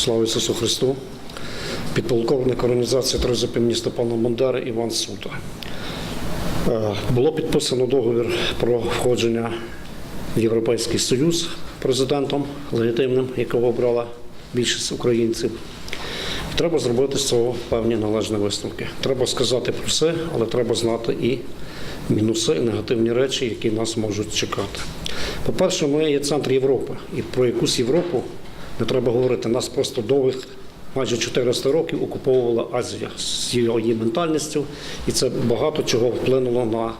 Слава Ісусу Христу! Підполковник організації Тризопів міста Пана Бандери Іван Сута. Е, Було підписано договір про входження в Європейський Союз президентом легітимним, якого обрала більшість українців. Треба зробити з цього певні належні висновки. Треба сказати про все, але треба знати і мінуси, і негативні речі, які нас можуть чекати. По-перше, ми є центр Європи, і про якусь Європу не треба говорити. Нас просто довгих майже 400 років окуповувала Азія з її ментальністю, і це багато чого вплинуло на,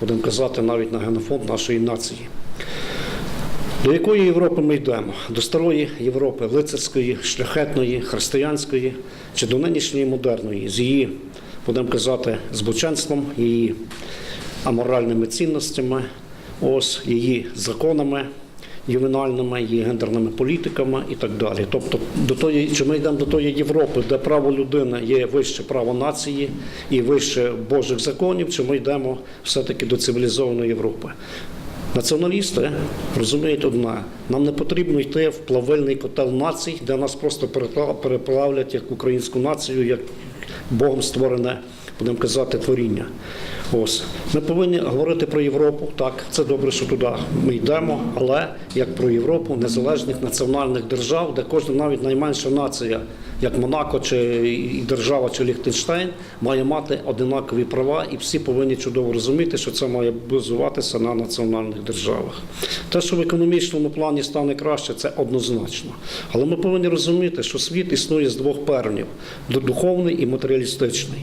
будемо казати, навіть на генофонд нашої нації. До якої Європи ми йдемо? До старої Європи, лицарської, шляхетної, християнської чи до нинішньої модерної, з її, будемо казати, збоченством, її аморальними цінностями, ось її законами ювенальними, її гендерними політиками і так далі. Тобто, до тої, чи ми йдемо до тої Європи, де право людини є вище право нації і вище Божих законів, чи ми йдемо все-таки до цивілізованої Європи? Націоналісти розуміють одне: нам не потрібно йти в плавильний котел націй, де нас просто перепла- переплавлять як українську націю, як Богом створене, будемо казати, творіння. Ось ми повинні говорити про Європу. Так, це добре, що туди ми йдемо, але як про Європу незалежних національних держав, де кожна навіть найменша нація, як Монако чи держава, чи Ліхтенштейн, має мати одинакові права, і всі повинні чудово розуміти, що це має базуватися на національних державах. Те, що в економічному плані стане краще, це однозначно. Але ми повинні розуміти, що світ існує з двох пернів: духовний і матеріалістичний.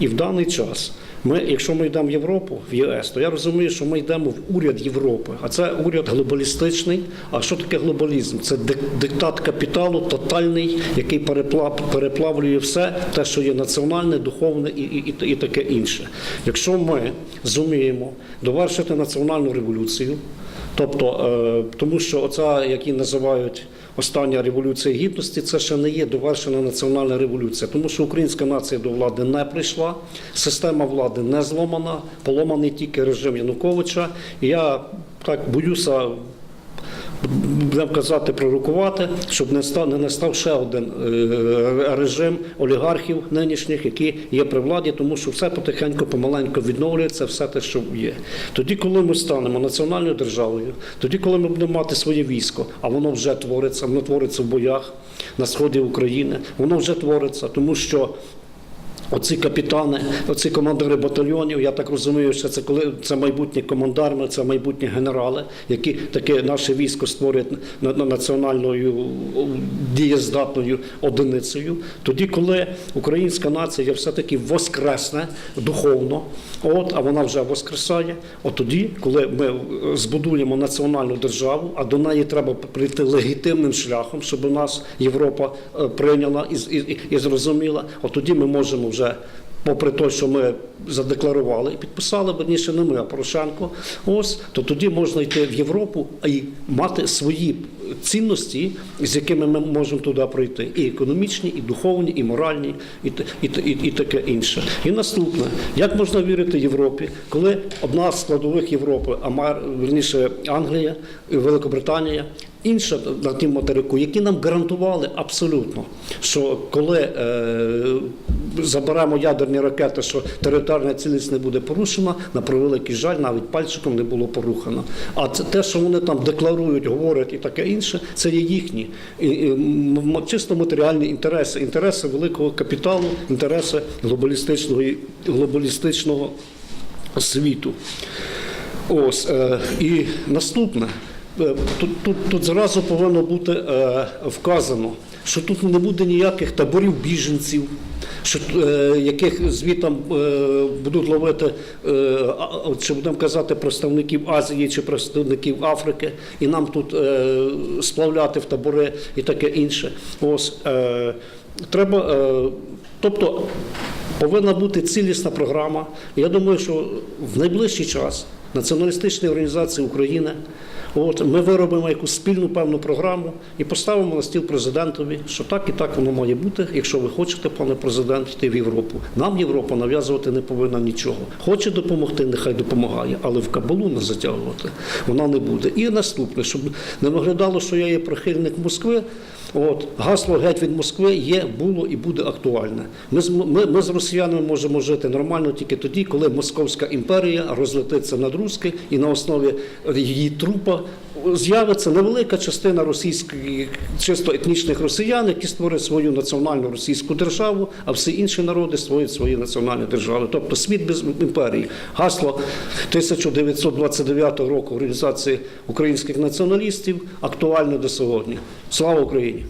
І в даний час. Ми, якщо ми йдемо в Європу, в ЄС, то я розумію, що ми йдемо в уряд Європи, а це уряд глобалістичний. А що таке глобалізм? Це дик- диктат капіталу, тотальний, який переплав, переплавлює все, те, що є національне, духовне і, і, і, і таке інше. Якщо ми зуміємо довершити національну революцію, тобто, е, тому що оця, які називають остання революція гідності, це ще не є довершена національна революція, тому що українська нація до влади не прийшла, система влади не зломана, поломаний тільки режим Януковича. Я так боюся. Будемо казати, пророкувати, щоб не став не настав ще один е, режим олігархів нинішніх, які є при владі, тому що все потихеньку, помаленьку відновлюється, все те, що є. Тоді, коли ми станемо національною державою, тоді, коли ми будемо мати своє військо, а воно вже твориться, воно твориться в боях на сході України, воно вже твориться, тому що Оці капітани, оці командири батальйонів, я так розумію, що це коли це майбутні командарми, це майбутні генерали, які таке наше військо на- національною дієздатною одиницею. Тоді, коли українська нація все-таки воскресне духовно, от, а вона вже воскресає, от тоді, коли ми е, збудуємо національну державу, а до неї треба прийти легітимним шляхом, щоб нас Європа е, прийняла і, і- і зрозуміла, от тоді ми можемо вже. Попри те, що ми задекларували і підписали, верніше не ми, а Порошенко, ось то тоді можна йти в Європу і мати свої цінності, з якими ми можемо туди пройти, і економічні, і духовні, і моральні, і, і, і, і таке інше. І наступне, як можна вірити Європі, коли одна з складових Європи, а верніше Англія, Великобританія, інша на тім материку, які нам гарантували абсолютно, що коли е, заберемо ядерні ракети, що територіальна цілість не буде порушена, на превеликий жаль, навіть пальчиком не було порухано. А це те, що вони там декларують, говорять і таке інше, це є їхні і- чисто матеріальні інтереси, інтереси великого капіталу, інтереси глобалістичного глобалістичного світу. Ось е, і наступне. Е, Тут, тут, тут зразу повинно бути е, вказано, що тут не буде ніяких таборів біженців, що, е, яких звітом е, будуть ловити, е, чи будемо казати, представників Азії чи представників Африки, і нам тут е, сплавляти в табори і таке інше. Ось е, треба, е, тобто повинна бути цілісна програма. Я думаю, що в найближчий час націоналістичні організації України. От ми виробимо якусь спільну певну програму і поставимо на стіл президентові, що так і так воно має бути, якщо ви хочете, пане президент, йти в Європу. Нам Європа нав'язувати не повинна нічого. Хоче допомогти, нехай допомагає, але в кабалу не затягувати вона не буде. І наступне, щоб не виглядало, що я є прихильник Москви. От гасло геть від Москви є, було і буде актуальне. Ми з ми, ми з росіянами можемо жити нормально тільки тоді, коли Московська імперія розлетиться над руски і на основі її трупа з'явиться невелика частина російських чисто етнічних росіян, які створять свою національну російську державу, а всі інші народи створять свої національні держави. Тобто світ без імперії. Гасло 1929 року Організації українських націоналістів актуальне до сьогодні. Слава Україні!